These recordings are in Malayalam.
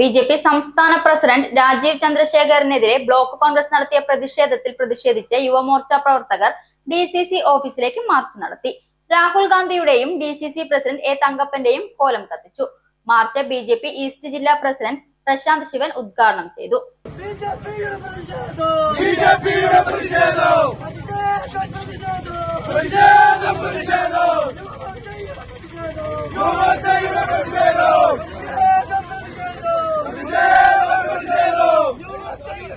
ബി ജെ പി സംസ്ഥാന പ്രസിഡന്റ് രാജീവ് ചന്ദ്രശേഖരനെതിരെ ബ്ലോക്ക് കോൺഗ്രസ് നടത്തിയ പ്രതിഷേധത്തിൽ പ്രതിഷേധിച്ച് യുവമോർച്ച പ്രവർത്തകർ ഡി സി സി ഓഫീസിലേക്ക് മാർച്ച് നടത്തി. Rahul ഗാന്ധിയുടെയും D C C president A തങ്കപ്പന്റെയും കോലം കത്തിച്ചു. March B J P east ജില്ലാ പ്രസിഡന്റ് പ്രശാന്ത് ശിവൻ ഉദ്ഘാടനം ചെയ്തു. ബിജെപിയുടെ പ്രതിഷേധം! ബിജെപിയുടെ പ്രതിഷേധം! പ്രതിഷേധം പ്രതിഷേധം പ്രതിഷേധം യുവമോർച്ചയുടെ പ്രതിഷേധം യുവമോർച്ചയുടെ പ്രതിഷേധം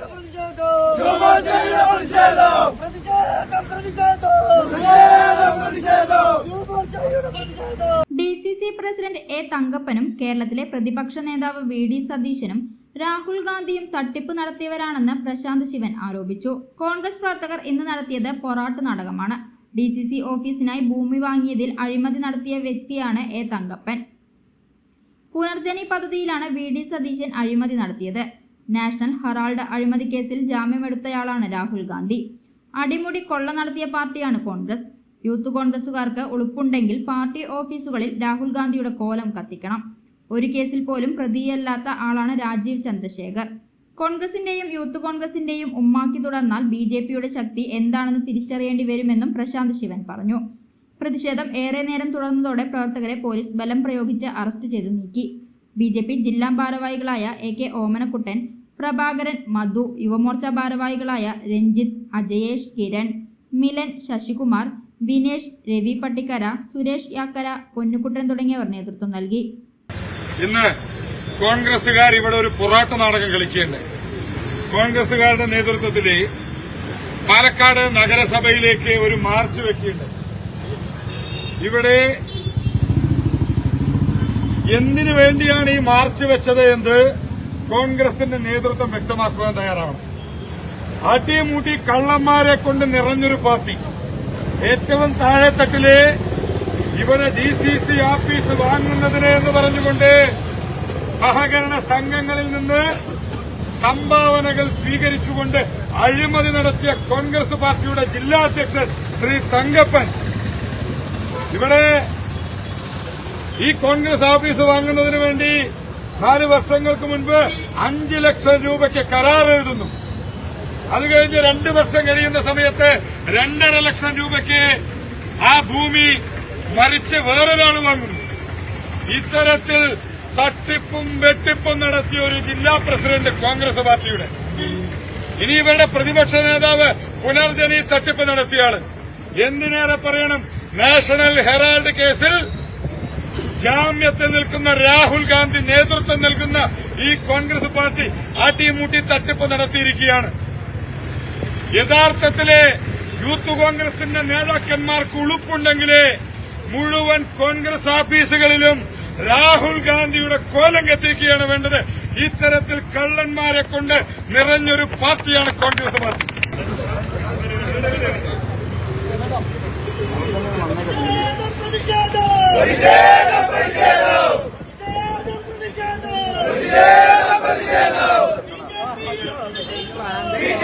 പ്രതിഷേധം യുവമോർച്ചയുടെ പ്രതിഷേധം പ്രതിഷേധം പ്രതിഷേധം പ്രതിഷേധം പ്രതിഷേധം പ്രതിഷേധം യുവമോർച്ചയുടെ പ്രതിഷേധം D C C president A തങ്കപ്പനും കേരളത്തിലെ പ്രതിപക്ഷ നേതാവ് വി ഡി സതീശനും രാഹുൽ ഗാന്ധിയും തട്ടിപ്പ് നടത്തിയവരാണെന്ന് പ്രശാന്ത് ശിവൻ ആരോപിച്ചു. കോൺഗ്രസ് പ്രവർത്തകർ ഇന്ന് നടത്തിയത് പൊറാട്ട് നാടകമാണ്. ഡി സി സി ഓഫീസിനായി ഭൂമി വാങ്ങിയതിൽ അഴിമതി നടത്തിയ വ്യക്തിയാണ് എ തങ്കപ്പൻ. പുനർജനി പദ്ധതിയിലാണ് വി ഡി സതീശൻ അഴിമതി നടത്തിയത്. നാഷണൽ ഹെറാൾഡ് അഴിമതി കേസിൽ ജാമ്യമെടുത്തയാളാണ് രാഹുൽ ഗാന്ധി. അടിമുടി കൊള്ള നടത്തിയ പാർട്ടിയാണ് കോൺഗ്രസ്. യൂത്ത് കോൺഗ്രസുകാർക്ക് ഉളുപ്പുണ്ടെങ്കിൽ പാർട്ടി ഓഫീസുകളിൽ രാഹുൽ ഗാന്ധിയുടെ കോലം കത്തിക്കണം. ഒരു കേസിൽ പോലും പ്രതിയല്ലാത്ത ആളാണ് രാജീവ് ചന്ദ്രശേഖർ. കോൺഗ്രസിന്റെയും യൂത്ത് കോൺഗ്രസിന്റെയും ഉമ്മാക്കി തുടർന്നാൽ ബി ജെ പിയുടെ ശക്തി എന്താണെന്ന് തിരിച്ചറിയേണ്ടി വരുമെന്നും പ്രശാന്ത് ശിവൻ പറഞ്ഞു. പ്രതിഷേധം ഏറെ നേരം തുടർന്നതോടെ പ്രവർത്തകരെ പോലീസ് ബലം പ്രയോഗിച്ച് അറസ്റ്റ് ചെയ്തു നീക്കി. ബി ജെ പി ജില്ലാ ഭാരവാഹികളായ എ കെ ഓമനക്കുട്ടൻ പ്രഭാകരൻ മധു യുവമോർച്ച ഭാരവാഹികളായ രഞ്ജിത്ത് അജയേഷ് കിരൺ മിലൻ ശശികുമാർ വിനേഷ് രവി പട്ടിക്കര സുരേഷ് യാക്കര പൊന്നുകുട്ടൻ തുടങ്ങിയവർ നേതൃത്വം നൽകി. ഇന്ന് കോൺഗ്രസുകാർ ഇവിടെ ഒരു പുറാട്ട നാടകം കളിക്കുകയുണ്ടായി. കോൺഗ്രസുകാരുടെ നേതൃത്വത്തിൽ പാലക്കാട് നഗരസഭയിലേക്ക് ഒരു മാർച്ച് വെക്കുകയുണ്ടായി. ഇവിടെ എന്തിനു വേണ്ടിയാണ് ഈ മാർച്ച് വെച്ചത് എന്ന് കോൺഗ്രസിന്റെ നേതൃത്വം വ്യക്തമാക്കുവാൻ തയ്യാറാണ് അടിമുടി കള്ളന്മാരെ കൊണ്ട് നിറഞ്ഞൊരു പാർട്ടി. ഏറ്റവും താഴെത്തട്ടിൽ ഇവരെ ഡി സി സി ഓഫീസ് വാങ്ങുന്നതിന് എന്ന് പറഞ്ഞുകൊണ്ട് സഹകരണ സംഘങ്ങളിൽ നിന്ന് സംഭാവനകൾ സ്വീകരിച്ചുകൊണ്ട് അഴിമതി നടത്തിയ കോൺഗ്രസ് പാർട്ടിയുടെ ജില്ലാ അധ്യക്ഷൻ ശ്രീ തങ്കപ്പൻ. ഇവിടെ ഈ കോൺഗ്രസ് ഓഫീസ് വാങ്ങുന്നതിന് വേണ്ടി നാല് വർഷങ്ങൾക്ക് മുൻപ് അഞ്ച് ലക്ഷം രൂപയ്ക്ക് കരാർ എഴുതുന്നു. അത് കഴിഞ്ഞ് രണ്ട് വർഷം കഴിയുന്ന സമയത്ത് രണ്ടര ലക്ഷം രൂപയ്ക്ക് ആ ഭൂമി മറിച്ച് വേറൊരാൾ വാങ്ങുന്നു ഇത്തരത്തിൽ തട്ടിപ്പും വെട്ടിപ്പും നടത്തിയ ഒരു ജില്ലാ പ്രസിഡന്റ് കോൺഗ്രസ് പാർട്ടിയുടെ. ഇനി ഇവരുടെ പ്രതിപക്ഷ നേതാവ് പുനർജനി തട്ടിപ്പ് നടത്തിയാണ് എന്തിനേറെ പറയണം? നാഷണൽ ഹെറാൾഡ് കേസിൽ ജാമ്യത്തിൽ നിൽക്കുന്ന രാഹുൽ ഗാന്ധി നേതൃത്വം നൽകുന്ന ഈ കോൺഗ്രസ് പാർട്ടി ആട്ടിമുട്ടി തട്ടിപ്പ് നടത്തിയിരിക്കുകയാണ്. യഥാർത്ഥത്തിൽ യൂത്ത് കോൺഗ്രസിന്റെ നേതാക്കന്മാർക്ക് ഉളുപ്പുണ്ടെങ്കിലേ മുഴുവൻ കോൺഗ്രസ് ഓഫീസുകളിലും രാഹുൽ ഗാന്ധിയുടെ കോലം കത്തിക്കുകയാണ് വേണ്ടത്. ഇത്തരത്തിൽ കള്ളന്മാരെ കൊണ്ട് നിറഞ്ഞൊരു പാർട്ടിയാണ് കോൺഗ്രസ് പാർട്ടി പ്രതിഷേധം പ്രതിഷേധം